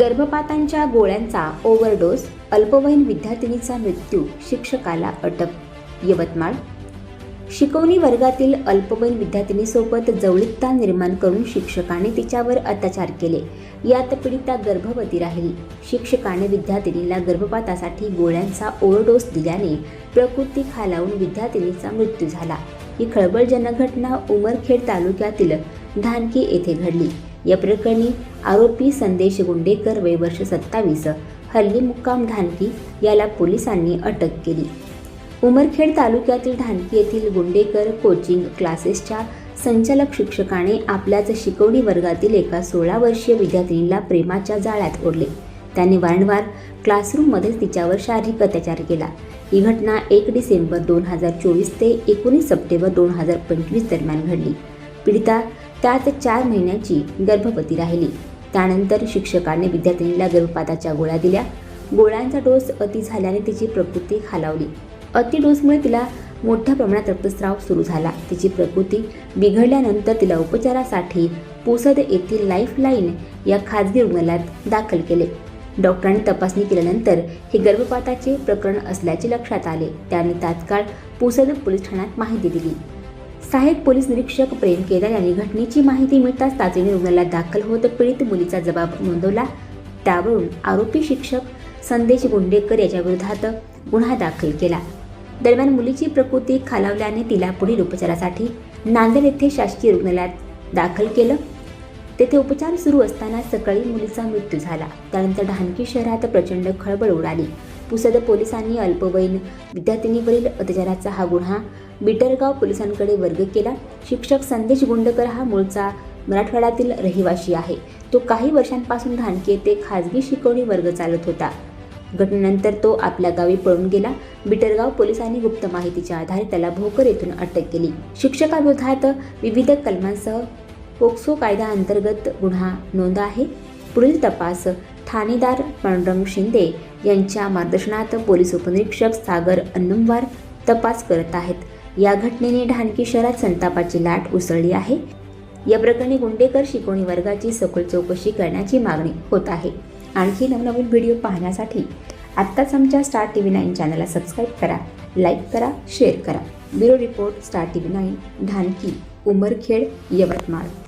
गर्भपातांच्या गोळ्यांचा ओव्हरडोस अल्पवयीन विद्यार्थिनीचा मृत्यू शिक्षकाला अटक यवतमाळ. शिकवणी वर्गातील अल्पवयीन विद्यार्थिनीसोबत जवळीकता निर्माण करून शिक्षकाने तिच्यावर अत्याचार केले. यात पीडिता गर्भवती राहिली. शिक्षकाने विद्यार्थिनीला गर्भपातासाठी गोळ्यांचा ओव्हरडोस दिल्याने प्रकृती खालावून विद्यार्थिनीचा मृत्यू झाला. ही खळबळजनक घटना उमरखेड तालुक्यातील धानकी येथे घडली. या प्रकरणी आरोपी संदेश गुंडेकर वय वर्ष सत्तावीस हल्ली मुक्काम धानकी याला पोलिसांनी अटक केली. उमरखेड तालुक्यातील ढानकी येथील गुंडेकर कोचिंग क्लासेसच्या संचालक शिक्षकाने आपल्याच शिकवणी वर्गातील एका सोळा वर्षीय विद्यार्थिनीला प्रेमाच्या जाळ्यात ओढले. त्याने वारंवार क्लासरूममध्येच तिच्यावर शारीरिक अत्याचार केला. ही घटना एक डिसेंबर दोन हजार चोवीस ते एकोणीस सप्टेंबर दोन हजार पंचवीस दरम्यान घडली. पीडिता त्यात चार महिन्याची गर्भवती राहिली. त्यानंतर शिक्षकाने विद्यार्थिनीला गर्भपाताच्या गोळ्या दिल्या. गोळ्यांचा डोस अति झाल्याने तिची प्रकृती खालावली. अति डोसमुळे तिला मोठ्या प्रमाणात रक्तस्राव सुरू झाला. तिची प्रकृती बिघडल्यानंतर तिला उपचारासाठी पुसद येथील लाईफलाईन या खाजगी रुग्णालयात दाखल केले. डॉक्टरांनी तपासणी केल्यानंतर हे गर्भपाताचे प्रकरण असल्याचे लक्षात आले. त्यांनी तात्काळ पुसद पोलीस ठाण्यात माहिती दिली. सहाय्यक पोलीस निरीक्षक प्रेम केदार यांनी घटनेची माहिती मिळताच तातडीने रुग्णालयात दाखल होत पीडित मुलीचा जबाब नोंदवला. त्यावरून आरोपी शिक्षक संदेश गुंडेकर याच्या विरोधात गुन्हा दाखल केला. दरम्यान मुलीची प्रकृती खालावल्याने तिला पुढील उपचारासाठी नांदेड येथे शासकीय रुग्णालयात दाखल केलं. तेथे उपचार सुरू असताना सकाळी मुलीचा मृत्यू झाला. त्यानंतर ढानकी शहरात प्रचंड खळबळ उडाली. पुसद पोलिसांनी अल्पवयीन विद्यार्थिनीवरील अत्याचाराचा हा गुन्हा बिटरगाव पोलिसांकडे वर्ग केला. शिक्षक संदेश गुंडकर हा मूळचा मराठवाड्यातील रहिवासी आहे. तो काही वर्षांपासून धानकी येथे खाजगी शिकवणी वर्ग चालत होता. घटनेनंतर तो आपल्या गावी पळून गेला. बिटरगाव पोलिसांनी गुप्त माहितीच्या आधारे त्याला भोकर येथून अटक केली. शिक्षकाविरोधात विविध कलमांसह पोक्सो कायदा अंतर्गत गुन्हा नोंद आहे. पुढील तपास ठाणेदार पांडुरंग शिंदे यांच्या मार्गदर्शनात पोलीस उपनिरीक्षक सागर अन्नमवार तपास करत आहेत. या घटनेने ढाणकी शहरात संतापाची लाट उसळली आहे. या प्रकरणी गुंडेकर शिकवणी वर्गाची सखोल चौकशी करण्याची मागणी होत आहे. आणखी नवनवीन व्हिडिओ पाहण्यासाठी आत्ताच आमच्या स्टार टी व्ही नाईन चॅनलला सबस्क्राईब करा लाईक करा शेअर करा. Bureau report star T V nine Dhanki Umarkhed Yavatmal.